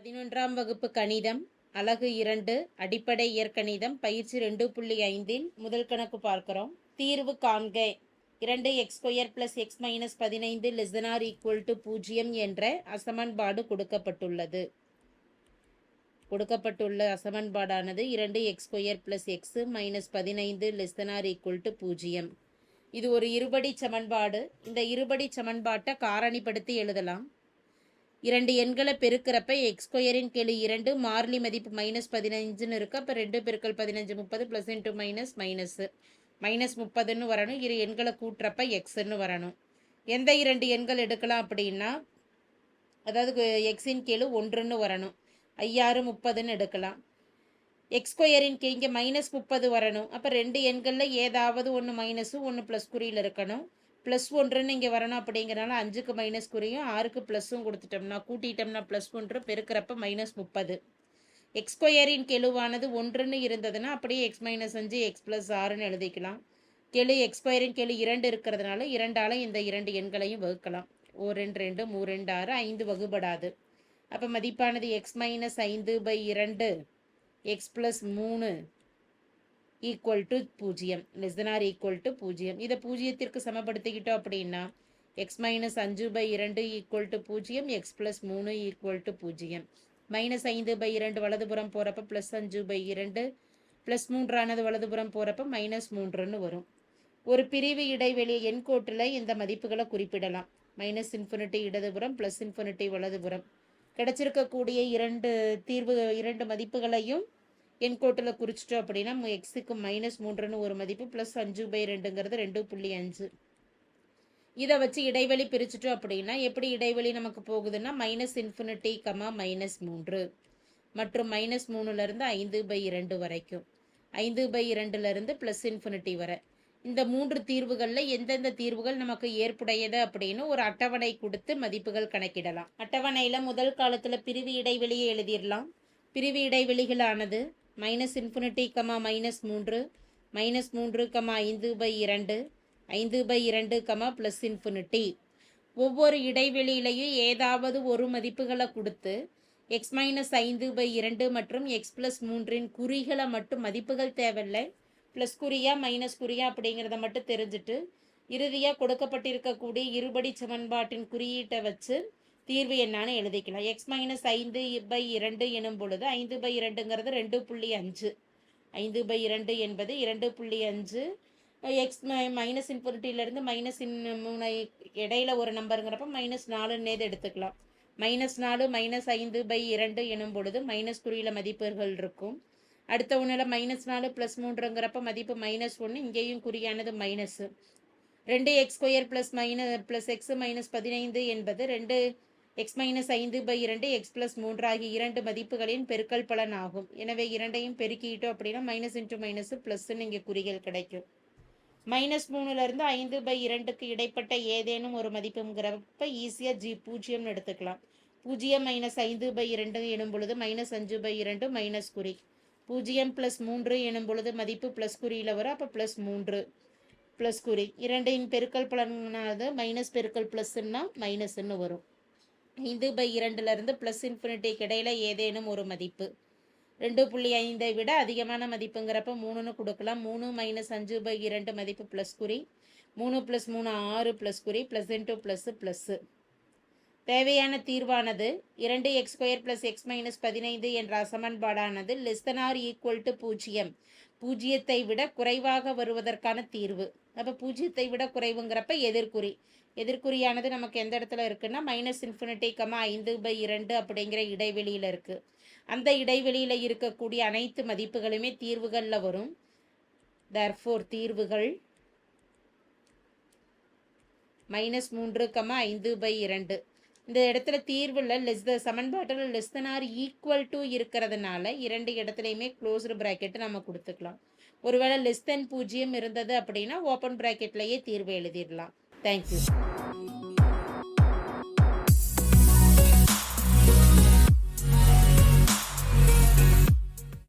பதினொன்றாம் வகுப்பு கணிதம் அலகு இரண்டு அடிப்படை இயற்கணிதம் பயிற்சி ரெண்டு புள்ளி ஐந்தில் முதல் கணக்கு பார்க்கிறோம். தீர்வு காண்க. இரண்டு x square plus x minus பதினைந்து லெஸ் ஆர் ஈக்குவல் டு பூஜ்ஜியம் என்ற அசமன்பாடு கொடுக்கப்பட்டுள்ளது. கொடுக்கப்பட்டுள்ள அசமன்பாடானது இரண்டு x square plus x minus பதினைந்து லெஸ் ஆர் ஈக்குவல் டு பூஜ்ஜியம். இது ஒரு இருபடி சமன்பாடு. இந்த இருபடி சமன்பாட்டை காரணிப்படுத்தி எழுதலாம். இரண்டு எண்களை பெருக்கிறப்ப எக்ஸ் ஸ்கொயரின் இரண்டு மார்லி மதிப்பு மைனஸ் பதினஞ்சுன்னு இருக்கு. அப்போ ரெண்டு பெருக்கல் பதினஞ்சு முப்பது plus into minus minus minus முப்பதுன்னு வரணும். இரு எண்களை கூட்டுறப்ப எக்ஸ்ன்னு வரணும். எந்த இரண்டு எண்கள் எடுக்கலாம் அப்படின்னா அதாவது எக்ஸின் கீழே ஒன்றுன்னு வரணும். ஐயாறு முப்பதுன்னு எடுக்கலாம். எக்ஸ்கொயரின் ஸ்கொயரின் இங்கே மைனஸ் முப்பது வரணும். அப்போ ரெண்டு எண்களில் ஏதாவது ஒன்று மைனஸும் ஒன்று ப்ளஸ் குறியில் இருக்கணும். ப்ளஸ் ஒன்றுன்னு இங்கே வரணும் அப்படிங்கிறனால அஞ்சுக்கு மைனஸ் குறையும் ஆறுக்கு ப்ளஸ்ஸும் கொடுத்துட்டோம்னா கூட்டிட்டோம்னா ப்ளஸ் ஒன்று பெருக்கிறப்ப மைனஸ் முப்பது. எக்ஸ் ஸ்கொயரின் கெழுவானது ஒன்றுன்னு இருந்ததுன்னா அப்படியே எக்ஸ் மைனஸ் அஞ்சு எக்ஸ் ப்ளஸ் ஆறுன்னு எழுதிக்கலாம். கெழு எக்ஸ் ஸ்கொயரின் கெழு இரண்டு இருக்கிறதுனால இரண்டாலும் இந்த இரண்டு எண்களையும் வகுக்கலாம். ஓ ரெண்டு ரெண்டு மூ ரெண்டு ஆறு ஐந்து வகுபடாது. அப்போ மதிப்பானது எக்ஸ் மைனஸ் ஐந்து பை இரண்டு எக்ஸ் ப்ளஸ் மூணு ஈக்குவல் டு பூஜ்ஜியம் less than or equal to பூஜ்ஜியம். இதை பூஜ்ஜியத்திற்கு சமப்படுத்திக்கிட்டோம் அப்படின்னா எக்ஸ் மைனஸ் அஞ்சு பை இரண்டு ஈக்குவல் டு பூஜ்ஜியம் எக்ஸ் ப்ளஸ் மூணு ஈக்குவல் டு பூஜ்ஜியம். மைனஸ் ஐந்து பை இரண்டு வலதுபுறம் போகிறப்ப ப்ளஸ் அஞ்சு பை இரண்டு ப்ளஸ் மூன்றானது வலதுபுறம் போகிறப்ப மைனஸ் மூன்றுன்னு வரும். ஒரு பிரிவு இடைவெளி என் கோட்டில் இந்த மதிப்புகளை குறிப்பிடலாம். மைனஸ் இன்ஃபினிட்டி இடதுபுறம் ப்ளஸ் இன்ஃபினிட்டி வலதுபுறம். கிடைச்சிருக்கக்கூடிய இரண்டு தீர்வு இரண்டு மதிப்புகளையும் என் கோட்டில் குறிச்சிட்டோம் அப்படின்னா எக்ஸுக்கு மைனஸ் மூன்றுன்னு ஒரு மதிப்பு ப்ளஸ் அஞ்சு பை ரெண்டுங்கிறது ரெண்டு புள்ளி அஞ்சு இதை வச்சு இடைவெளி பிரிச்சுட்டோம் அப்படின்னா எப்படி இடைவெளி நமக்கு போகுதுன்னா மைனஸ் இன்ஃபினிட்டி கமா மைனஸ் மூன்று. மற்றும் மைனஸ் மூணுலேருந்து ஐந்து பை இரண்டு வரைக்கும். ஐந்து பை இரண்டுலேருந்து ப்ளஸ் இன்ஃபினிட்டி வரை. இந்த மூன்று தீர்வுகளில் எந்தெந்த தீர்வுகள் நமக்கு ஏற்புடையது அப்படின்னு ஒரு அட்டவணை கொடுத்து மதிப்புகள் கணக்கிடலாம். அட்டவணையில் முதல் காலத்தில் பிரிவு இடைவெளியை எழுதிடலாம். பிரிவு இடைவெளிகளானது மைனஸ் இன்ஃபினிட்டி கமா மைனஸ் மூன்று மைனஸ் மூன்று கமா ஐந்து பை இரண்டு ஐந்து பை இரண்டு கமா ப்ளஸ் இன்ஃபினிட்டி. ஒவ்வொரு இடைவெளியிலையும் ஏதாவது ஒரு மதிப்புகளை கொடுத்து எக்ஸ் மைனஸ் ஐந்து பை இரண்டு மற்றும் எக்ஸ் ப்ளஸ் மூன்றின் குறிகளை மட்டும் மதிப்புகள் தேவையில்லை. ப்ளஸ் குறியா மைனஸ் குறியா அப்படிங்கிறத மட்டும் தெரிஞ்சுட்டு இறுதியாக கொடுக்கப்பட்டிருக்கக்கூடிய இருபடி சமன்பாட்டின் குறியீட்டை வச்சு தீர்வு என்னான்னு எழுதிக்கலாம். எக்ஸ் மைனஸ் ஐந்து பை இரண்டு எனும் பொழுது ஐந்து பை இரண்டுங்கிறது ரெண்டு புள்ளி அஞ்சு. ஐந்து பை இரண்டு என்பது இரண்டு புள்ளி அஞ்சு. எக்ஸ் மைனஸ் இன்ஃபினிட்டியிலேருந்து மைனஸ் இன் மூணு இடையில ஒரு நம்பருங்கிறப்ப மைனஸ் நாலுன்னேது எடுத்துக்கலாம். மைனஸ் நாலு மைனஸ் ஐந்து பை இரண்டு எனும் பொழுது மைனஸ் குறியில் மதிப்புகள் இருக்கும். அடுத்த ஒன்றில் மைனஸ் நாலு ப்ளஸ் மூன்றுங்கிறப்ப மதிப்பு மைனஸ் ஒன்று இங்கேயும் குறியானது மைனஸு ரெண்டு x square plus minus plus x minus பதினைந்து என்பது ரெண்டு எக்ஸ் மைனஸ் ஐந்து பை இரண்டு எக்ஸ் ப்ளஸ் மூன்று ஆகிய இரண்டு மதிப்புகளின் பெருக்கல் பலன் ஆகும் எனவே இரண்டையும் பெருக்கிட்டோம் அப்படின்னா மைனஸ் இன்ட்டு மைனஸ் ப்ளஸ்ன்னு இங்கே குறிகள் கிடைக்கும். மைனஸ் மூணுலேருந்து ஐந்து பை இரண்டுக்கு இடைப்பட்ட ஏதேனும் ஒரு மதிப்புங்கிறப்ப ஈஸியாக ஜி பூஜ்ஜியம்னு எடுத்துக்கலாம். பூஜ்ஜியம் மைனஸ் ஐந்து பை இரண்டு எனும் பொழுது மைனஸ் அஞ்சு பை இரண்டு மைனஸ் குறி. பூஜ்ஜியம் ப்ளஸ் மூன்று எனும் பொழுது மதிப்பு ப்ளஸ் குறியில் வரும் அப்போ ப்ளஸ் மூன்று ப்ளஸ் குறி. இரண்டையும் பெருக்கல் பலனானது மைனஸ் பெருக்கல் ப்ளஸ்ன்னா மைனஸ்ன்னு வரும். ஐந்து பை இரண்டுலேருந்து ப்ளஸ் இன்ஃபினிட்டிக்கு இடையில் ஏதேனும் ஒரு மதிப்பு. ரெண்டு புள்ளி ஐந்தை விட அதிகமான மதிப்புங்கிறப்ப மூணுன்னு கொடுக்கலாம். மூணு மைனஸ் அஞ்சு பை இரண்டு மதிப்பு ப்ளஸ் குறி. மூணு ப்ளஸ் மூணு ஆறு ப்ளஸ் குறி. ப்ளஸ் இன்ட்டு ப்ளஸ்ஸு ப்ளஸ்ஸு தேவையான தீர்வானது இரண்டு x square plus x minus பதினைந்து என்ற அசமன்பாடானது less than or equal to பூஜ்ஜியம். பூஜ்ஜியத்தை விட குறைவாக வருவதற்கான தீர்வு. அப்போ பூஜ்ஜியத்தை விட குறைவுங்கிறப்ப எதிர்குறி. எதிர்குறியானது நமக்கு எந்த இடத்துல இருக்குன்னா மைனஸ் இன்ஃபினிட்டி கமா ஐந்து பை இரண்டு அப்படிங்கிற இடைவெளியில் இருக்குது அந்த இடைவெளியில் இருக்கக்கூடிய அனைத்து மதிப்புகளுமே தீர்வுகளில் வரும். தர்ஃபோர் தீர்வுகள் மைனஸ் மூன்று கமா ஐந்து பை இரண்டு. இந்த இடத்துல தீர்வில் லெஸ் த சமன்பாட்டில் less than or equal to இருக்கிறதுனால இரண்டு இடத்துலையுமே க்ளோஸ்டு ப்ராக்கெட்டு நம்ம கொடுத்துக்கலாம். ஒருவேளை லெஸ் தென் பூஜ்ஜியம் இருந்தது அப்படின்னா ஓப்பன் ப்ராக்கெட்லேயே தீர்வு எழுதிடலாம். தேங்க்யூ